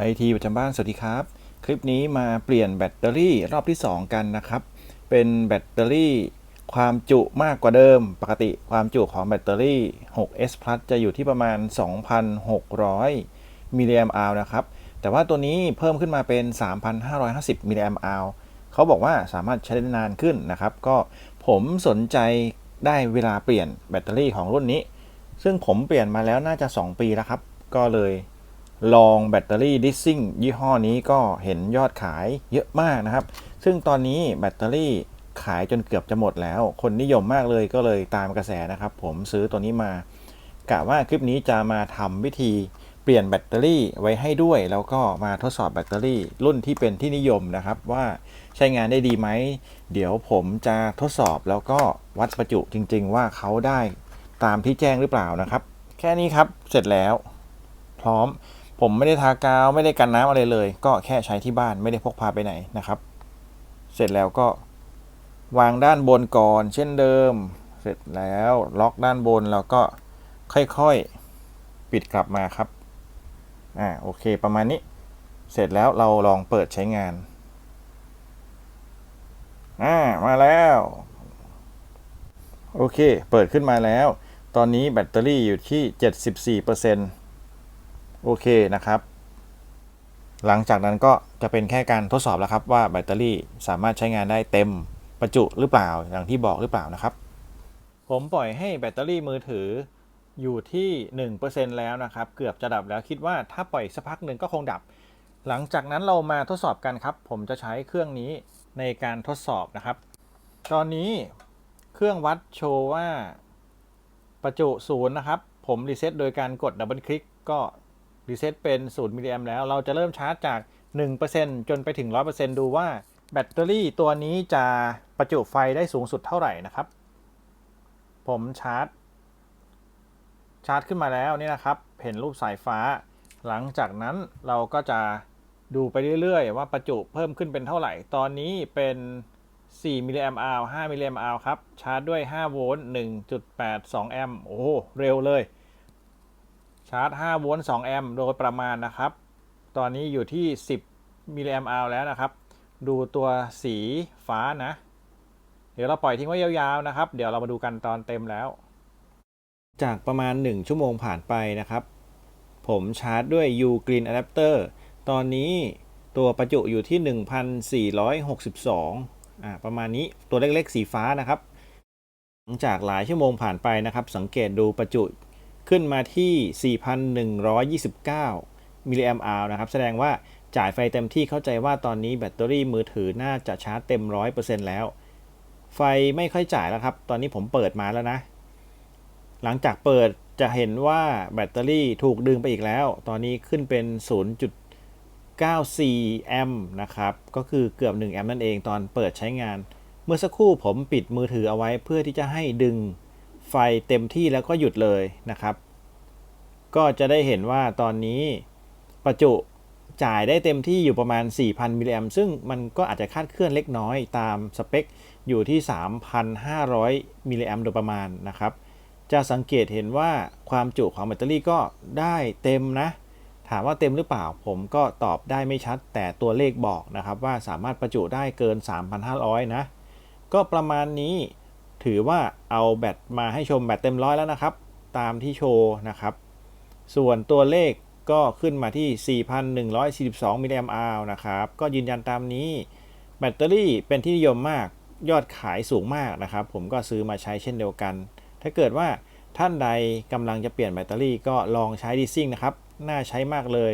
ไอทีประจำบ้าน สวัสดีครับ คลิปนี้มาเปลี่ยนแบตเตอรี่รอบที่ 2 กันนะครับ เป็นแบตเตอรี่ความจุมากกว่าเดิม ปกติความจุของแบตเตอรี่ 6S Plus จะอยู่ที่ประมาณ 2,600มิลลิแอมป์อาวนะครับ แต่ว่าตัวนี้เพิ่มขึ้นมาเป็น 3,550มิลลิแอมป์อาวเขาบอกว่าสามารถใช้ได้นานขึ้นนะครับ ก็ผมสนใจได้เวลาเปลี่ยนแบตเตอรี่ของรุ่นนี้ ซึ่งผมเปลี่ยนมาแล้วน่าจะ 2 ปีแล้วครับ ก็เลย ลองแบตเตอรี่ดิสซิ่งยี่ห้อนี้ก็เห็นยอดขายเยอะมากนะครับ ซึ่งตอนนี้แบตเตอรี่ขายจนเกือบจะหมดแล้ว คนนิยมมากเลยก็เลยตามกระแสนะครับ ผมซื้อตัวนี้มากะว่าคลิปนี้จะมาทำวิธีเปลี่ยนแบตเตอรี่ไว้ให้ด้วย แล้วก็มาทดสอบแบตเตอรี่รุ่นที่เป็นที่นิยมนะครับ ว่าใช้งานได้ดีไหม เดี๋ยวผมจะทดสอบแล้วก็วัดประจุจริง ๆ ว่าเขาได้ตามที่แจ้งหรือเปล่านะครับ แค่นี้ครับเสร็จแล้ว พร้อม ผมไม่ได้ทากาวไม่ได้กันน้ำอะไรเลย ก็แค่ใช้ที่บ้านไม่ได้พกพาไปไหนนะครับ เสร็จแล้วก็วางด้านบนก่อน เช่นเดิม เสร็จแล้วล็อกด้านบนแล้วก็ค่อยๆปิดกลับมาครับอ่าโอเคประมาณนี้ เสร็จแล้วเราลองเปิดใช้งานอ่ามาแล้ว โอเค เปิดขึ้นมาแล้ว ตอนนี้แบตเตอรี่อยู่ที่ 74% โอเคนะครับ หลังจากนั้นก็จะเป็นแค่การทดสอบแล้วครับว่าแบตเตอรี่สามารถใช้งานได้เต็มประจุหรือเปล่าอย่างที่บอกหรือเปล่านะครับ ผมปล่อยให้แบตเตอรี่มือถืออยู่ที่ 1%แล้วนะครับ เกือบจะดับแล้วคิดว่าถ้าปล่อยสักพักหนึ่งก็คงดับ หลังจากนั้นเรามาทดสอบกันครับ ผมจะใช้เครื่องนี้ในการทดสอบนะครับ ตอนนี้เครื่องวัดโชว์ว่าประจุศูนย์นะครับ ผมรีเซ็ตโดยการกดดับเบิลคลิกก็ รีเซ็ตเป็น0มิลลิแอมแล้ว เราจะเริ่มชาร์จจาก 1%จนไปถึง 100%ดูว่าแบตเตอรี่ตัวนี้จะประจุไฟได้สูงสุดเท่าไหร่นะครับ ผมชาร์จ ชาร์จขึ้นมาแล้วนี่นะครับ เห็นรูปสายฟ้า หลังจากนั้นเราก็จะดูไปเรื่อยๆ ว่าประจุเพิ่มขึ้นเป็นเท่าไหร่ ตอนนี้เป็น 4 มิลลิแอมป์อาว5มิลลิแอมป์อาวครับ ชาร์จด้วย 5 โวลต์ 1.82 แอมป์ โอ้โหเร็วเลย ชาร์จ 5 โวลต์ 2 แอมป์ โดยประมาณนะครับ ตอนนี้อยู่ที่ 10 มิลลิแอมป์อาแล้วนะครับ ดูตัวสีฟ้านะ เดี๋ยวเราปล่อยทิ้งไว้ยาวๆนะครับ เดี๋ยวเรามาดูกันตอนเต็มแล้ว จากประมาณ 1 ชั่วโมงผ่านไปนะครับ ผมชาร์จด้วย U Green Adapter ตอนนี้ตัวประจุอยู่ที่ 1,462อ่าประมาณนี้ ตัวเล็กๆ สีฟ้านะครับ หลังจากหลายชั่วโมงผ่านไปนะครับ สังเกตดูประจุ ขึ้นมาที่ 4,129 มิลลิแอมป์อาวนะครับ แสดงว่าจ่ายไฟเต็มที่เข้าใจว่าตอนนี้แบตเตอรี่มือถือน่าจะชาร์จเต็ม 100%แล้ว ไฟไม่ค่อยจ่ายแล้วครับ ตอนนี้ผมเปิดมาแล้วนะ หลังจากเปิดจะเห็นว่าแบตเตอรี่ถูกดึงไปอีกแล้ว ตอนนี้ขึ้นเป็น 0.94 แอมป์นะครับ ก็คือเกือบ 1 แอมป์นั่นเองตอนเปิดใช้งาน เมื่อสักครู่ผมปิดมือถือเอาไว้เพื่อที่จะให้ดึง ไฟเต็มที่แล้วก็หยุดเลยนะครับ ก็จะได้เห็นว่าตอนนี้ประจุจ่ายได้เต็มที่อยู่ประมาณ 4,000 มิลลิแอมซึ่งมันก็อาจจะคาดเคลื่อนเล็กน้อยตามสเปค อยู่ที่ 3,500 มิลลิแอมโดยประมาณนะครับ จะสังเกตเห็นว่าความจุของแบตเตอรี่ก็ได้เต็มนะ ถามว่าเต็มหรือเปล่า ผมก็ตอบได้ไม่ชัด แต่ตัวเลขบอกนะครับว่าสามารถประจุได้เกิน 3,500 นะ ก็ประมาณนี้ ถือว่าเอาแบตมาให้ชมแบตเต็มร้อยแล้วนะครับ ตามที่โชว์นะครับ ส่วนตัวเลขก็ขึ้นมาที่ 4,142 มิลลิแอมป์อาวนะครับ ก็ยืนยันตามนี้ แบตเตอรี่เป็นที่นิยมมากยอดขายสูงมากนะครับ ผมก็ซื้อมาใช้เช่นเดียวกัน ถ้าเกิดว่าท่านใดกำลังจะเปลี่ยนแบตเตอรี่ก็ลองใช้ดิซิ่งนะครับ น่าใช้มากเลย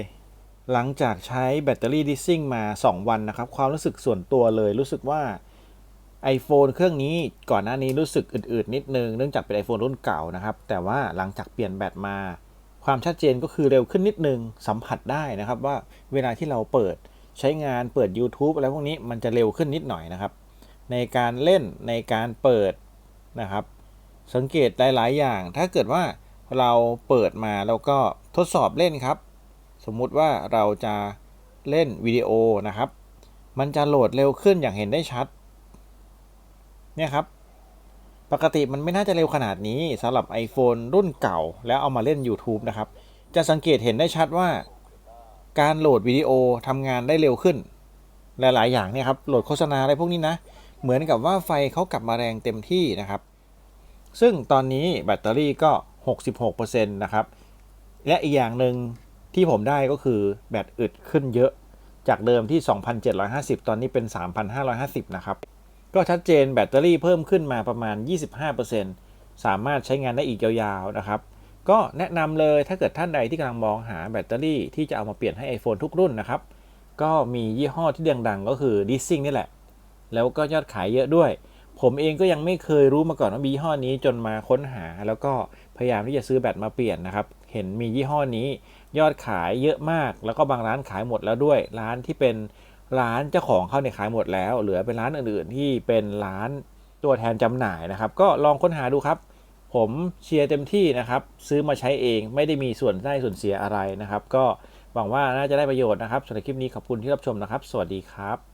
หลังจากใช้แบตเตอรี่ดิซิ่งมา 2 วันนะครับ ความรู้สึกส่วนตัวเลยรู้สึกว่า iPhone เครื่องนี้ก่อนหน้านี้รู้สึกอืดๆนิดนึง เนื่องจากเป็น iPhone รุ่นเก่านะครับ แต่ว่าหลังจากเปลี่ยนแบตมา ความชัดเจนก็คือเร็วขึ้นนิดนึง สัมผัสได้นะครับว่าเวลาที่เราเปิดใช้งานเปิด YouTube อะไรพวกนี้มันจะเร็วขึ้นนิดหน่อยนะครับ ในการเล่นในการเปิดนะครับ สังเกตหลาย ๆ อย่าง ถ้าเกิดว่าเราเปิดมาแล้วก็ทดสอบเล่นครับ สมมุติว่าเราจะเล่นวิดีโอนะครับ มันจะโหลดเร็วขึ้นอย่างเห็นได้ชัด เนี่ยครับ ปกติมันไม่น่าจะเร็วขนาดนี้สำหรับ iPhone รุ่นเก่า แล้วเอามาเล่น YouTube นะครับ จะสังเกตเห็นได้ชัดว่า การโหลดวิดีโอทำงานได้เร็วขึ้น หลาย ๆ อย่างเนี่ยครับโหลดโฆษณาอะไรพวกนี้นะ เหมือนกับว่าไฟเขากลับมาแรงเต็มที่นะครับ ซึ่งตอนนี้แบตเตอรี่ก็ 66%นะครับ และอีกอย่างหนึ่งที่ผมได้ก็คือแบตอึดขึ้นเยอะ จากเดิมที่ 2,750 ตอนนี้เป็น 3,550 นะครับ ก็ชัดเจนแบตเตอรี่เพิ่มขึ้นมาประมาณ 25%สามารถใช้งานได้อีกยาวๆนะครับ ก็แนะนำเลยถ้าเกิดท่านใดที่กำลังมองหาแบตเตอรี่ที่จะเอามาเปลี่ยนให้ iPhone ทุกรุ่นนะครับ ก็มียี่ห้อที่ดังๆ ก็คือ d i s i n g นี่แหละ แล้วก็ยอดขายเยอะด้วย ผมเองก็ยังไม่เคยรู้มาก่อนว่ามียี่ห้อนี้จนมาค้นหา แล้วก็พยายามที่จะซื้อแบตมาเปลี่ยนนะครับ เห็นมียี่ห้อนี้ยอดขายเยอะมาก แล้วก็บางร้านขายหมดแล้วด้วย ร้านที่เป็น ร้านเจ้าของเขาเนี่ยขายหมดแล้ว เหลือเป็นร้านอื่นๆที่เป็นร้านตัวแทนจำหน่ายนะครับ ก็ลองค้นหาดูครับ ผมเชียร์เต็มที่นะครับ ซื้อมาใช้เองไม่ได้มีส่วนได้ส่วนเสียอะไรนะครับ ก็หวังว่าน่าจะได้ประโยชน์นะครับสำหรับคลิปนี้ขอบคุณที่รับชมนะครับ สวัสดีครับ